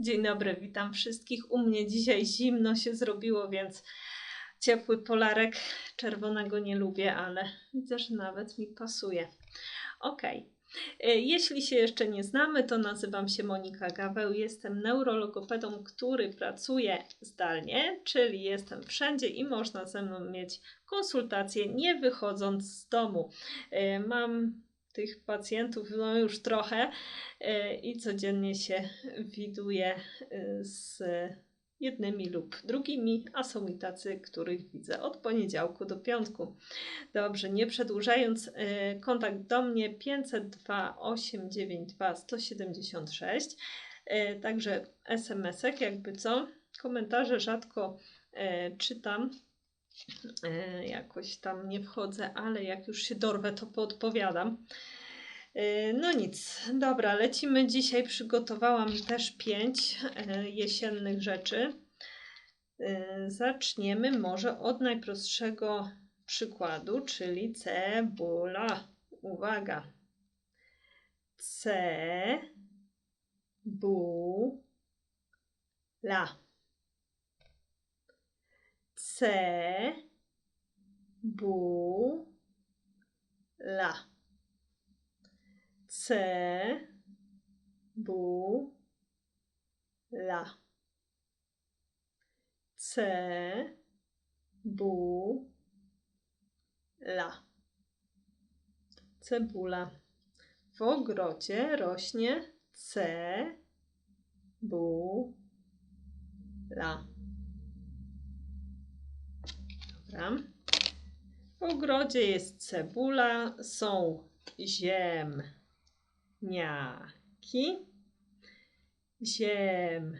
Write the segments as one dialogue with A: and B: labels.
A: Dzień dobry, witam wszystkich. U mnie dzisiaj zimno się zrobiło, więc ciepły polarek czerwonego nie lubię, ale widzę, że nawet mi pasuje. Ok. Jeśli się jeszcze nie znamy, to nazywam się Monika Gaweł. Jestem neurologopedą, który pracuje zdalnie, czyli jestem wszędzie i można ze mną mieć konsultacje nie wychodząc z domu. E, mam tych pacjentów no już trochę e, i codziennie się widuję e, z jednymi lub drugimi, a są i tacy, których widzę od poniedziałku do piątku. Dobrze, nie przedłużając, e, kontakt do mnie 502 892 176, także SMS-ek, jakby co. Komentarze rzadko czytam, jakoś tam nie wchodzę, ale jak już się dorwę, to podpowiadam. E, no nic, dobra, lecimy. Dzisiaj przygotowałam też pięć e, jesiennych rzeczy. Zaczniemy może od najprostszego przykładu, czyli cebula. Uwaga. C. C, bu, la. C, bu, la. Bu, la. Cebula. W ogrodzie rośnie C, bu, la. Dobra. W ogrodzie jest cebula, są ziemniaki, ziemniaki,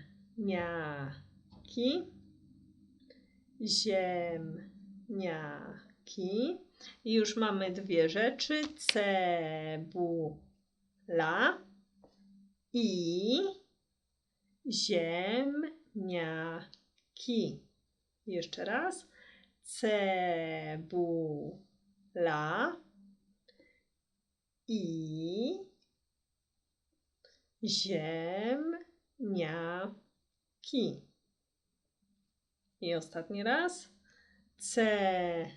A: ziemniaki. I już mamy dwie rzeczy, cebula i ziemniaki. Jeszcze raz cebula i ziemniaki. I ostatni raz. Cebula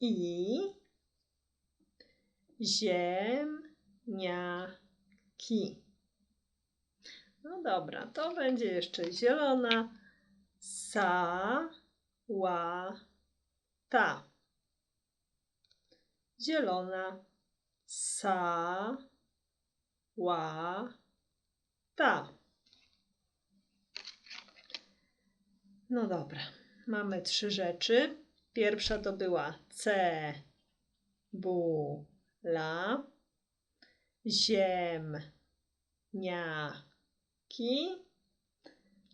A: i ziemniaki. No dobra, to będzie jeszcze zielona sa, ła, ta. Zielona sa, ła, ta. No dobra, mamy trzy rzeczy. Pierwsza to była C, bu, la, ziem, nia, ki,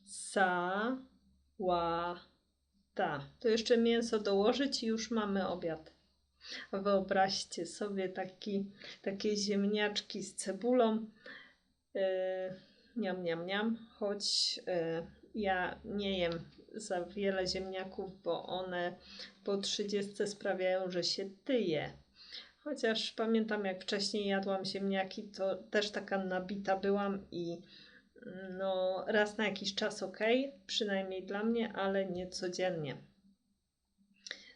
A: sa, ła, ta. To jeszcze mięso dołożyć i już mamy obiad. Wyobraźcie sobie taki, takie ziemniaczki z cebulą. Yy, niam, niam, niam. Choć yy, ja nie jem za wiele ziemniaków, bo one po 30 sprawiają, że się tyje. Chociaż pamiętam, jak wcześniej jadłam ziemniaki, to też taka nabita byłam i no raz na jakiś czas ok, przynajmniej dla mnie, ale nie codziennie.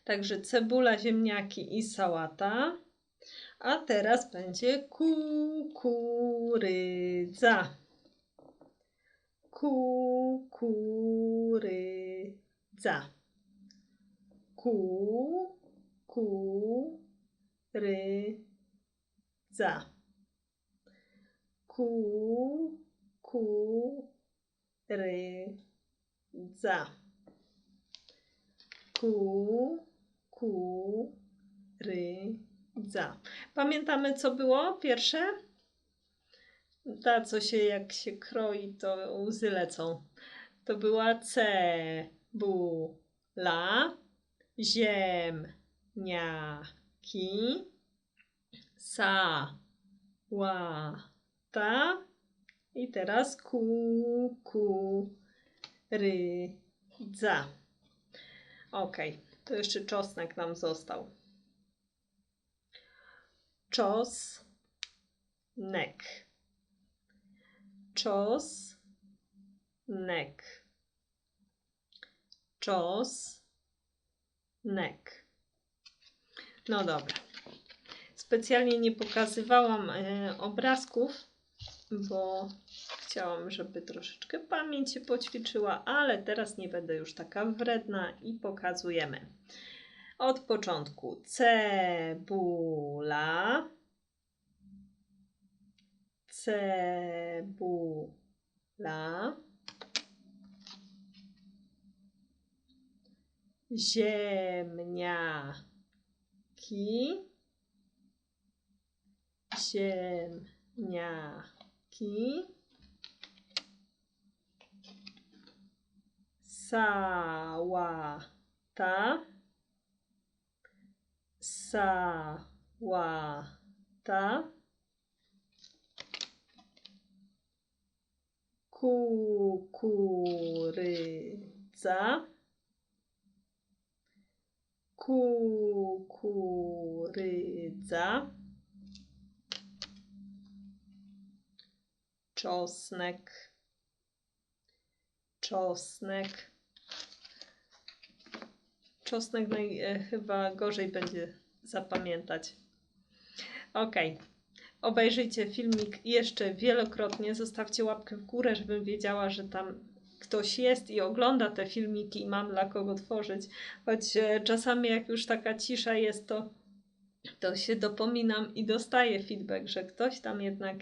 A: Także cebula, ziemniaki i sałata. A teraz będzie kukurydza. Kukurydza. Ku, ku, ku, ry, za. Ku, ku, ry, za. Pamiętamy, co było pierwsze? Ta, co się jak się kroi, to łzy lecą. To była C, bu, la, i teraz ku, ku, ry, dza. Ok, to jeszcze czosnek nam został. Czos, nek. czos, nek. Czos, nek. No dobra. Specjalnie nie pokazywałam e, obrazków, bo chciałam, żeby troszeczkę pamięć się poćwiczyła, ale teraz nie będę już taka wredna i pokazujemy. Od początku. Cebula, cebula, ziemniaki, ziemniaki, sałata, sałata, kukurydza, kukurydza, czosnek, czosnek. Czosnek naj, e, chyba gorzej będzie zapamiętać. Ok. Obejrzyjcie filmik jeszcze wielokrotnie. Zostawcie łapkę w górę, żebym wiedziała, że tam ktoś jest i ogląda te filmiki i mam dla kogo tworzyć. Choć e, czasami jak już taka cisza jest, to, to się dopominam i dostaję feedback, że ktoś tam jednak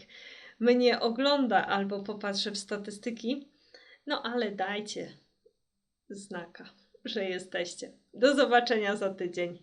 A: mnie ogląda albo popatrzy w statystyki. No ale dajcie znaka, że jesteście. Do zobaczenia za tydzień.